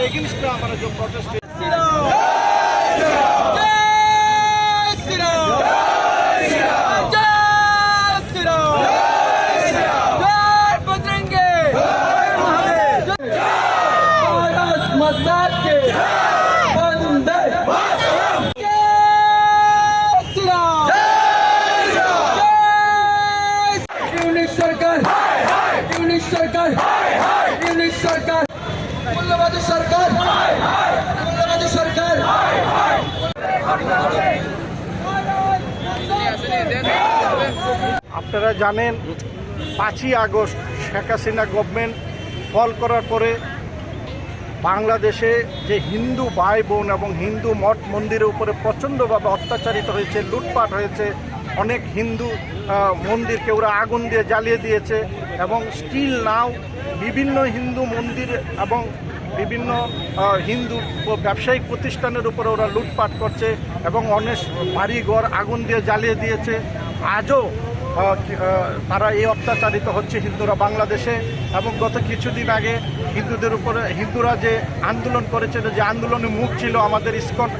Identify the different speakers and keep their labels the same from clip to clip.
Speaker 1: এগেনস্টে আমরা যে প্রটেস্ট
Speaker 2: আপনারা জানেন, পাঁচই August Sheikh Hasina government fall করার পরে বাংলাদেশে যে হিন্দু ভাই বোন এবং হিন্দু মঠ মন্দিরের উপরে প্রচণ্ডভাবে অত্যাচারিত হয়েছে, লুটপাট হয়েছে, অনেক হিন্দু মন্দিরকে ওরা আগুন দিয়ে জ্বালিয়ে দিয়েছে এবং স্টিল নাও বিভিন্ন হিন্দু মন্দির এবং বিভিন্ন হিন্দু ব্যবসায়িক প্রতিষ্ঠানের উপরে ওরা লুটপাট করছে এবং অনেক বাড়িঘর আগুন দিয়ে জ্বালিয়ে দিয়েছে। আজও তারা এই অত্যাচারিত হচ্ছে হিন্দুরা বাংলাদেশে এবং গত কিছুদিন আগে হিন্দুদের উপরে, হিন্দুরা যে আন্দোলন করেছিল, যে আন্দোলনে মুখ ছিল আমাদের ইস্কন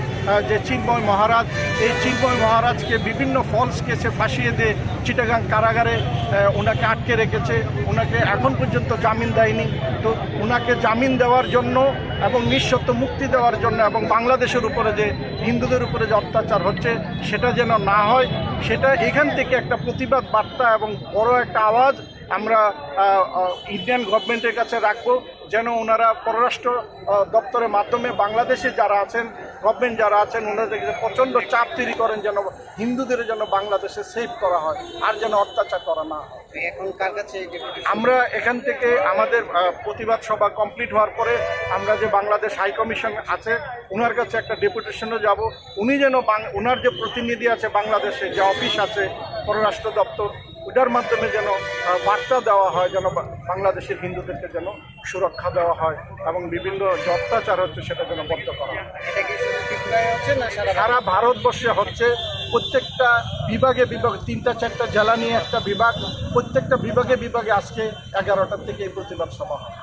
Speaker 2: যে চিন্ময় মহারাজ, এই চিন্ময় মহারাজকে বিভিন্ন ফলস কেসে ফাঁসিয়ে দিয়ে চিটাগাং কারাগারে ওনাকে আটকে রেখেছে। ওনাকে এখন পর্যন্ত জামিন দেয়নি। তো ওনাকে জামিন দেওয়ার জন্য এবং নিঃশর্ত মুক্তি দেওয়ার জন্য এবং বাংলাদেশের উপরে যে হিন্দুদের উপরে যে অত্যাচার হচ্ছে, সেটা যেন না হয়, সেটা এখান থেকে একটা প্রতিবাদ বার্তা এবং বড় একটা আওয়াজ আমরা ইন্ডিয়ান গভর্নমেন্টের কাছে রাখব, যেন ওনারা পররাষ্ট্র দপ্তরের মাধ্যমে বাংলাদেশে যারা আছেন গভর্নমেন্ট যারা আছেন ওনাদেরকে প্রচণ্ড চাপ তৈরি করেন যেন হিন্দুদের যেন বাংলাদেশে সেভ করা হয় আর যেন অত্যাচার করা না হয়।
Speaker 3: এখন কার কাছে
Speaker 2: আমরা এখান থেকে আমাদের প্রতিবাদ সভা কমপ্লিট হওয়ার পরে আমরা যে বাংলাদেশ হাই কমিশন আছে ওনার কাছে একটা ডেপুটেশনে যাব। উনি যেন বাং- ওনার যে প্রতিনিধি আছে বাংলাদেশে যে অফিস আছে পররাষ্ট্র দপ্তর ওটার মাধ্যমে যেন বার্তা দেওয়া হয় যেন বাংলাদেশের হিন্দুদেরকে যেন সুরক্ষা দেওয়া হয় এবং বিভিন্ন যে অত্যাচার হচ্ছে সেটা যেন বন্ধ করা হয়। সারা ভারতবর্ষে হচ্ছে প্রত্যেকটা বিভাগে বিভাগ তিনটা চারটা জেলা নিয়ে একটা বিভাগ প্রত্যেকটা বিভাগে বিভাগে আজকে এগারোটার থেকে এই প্রতিবাদ সভা হয়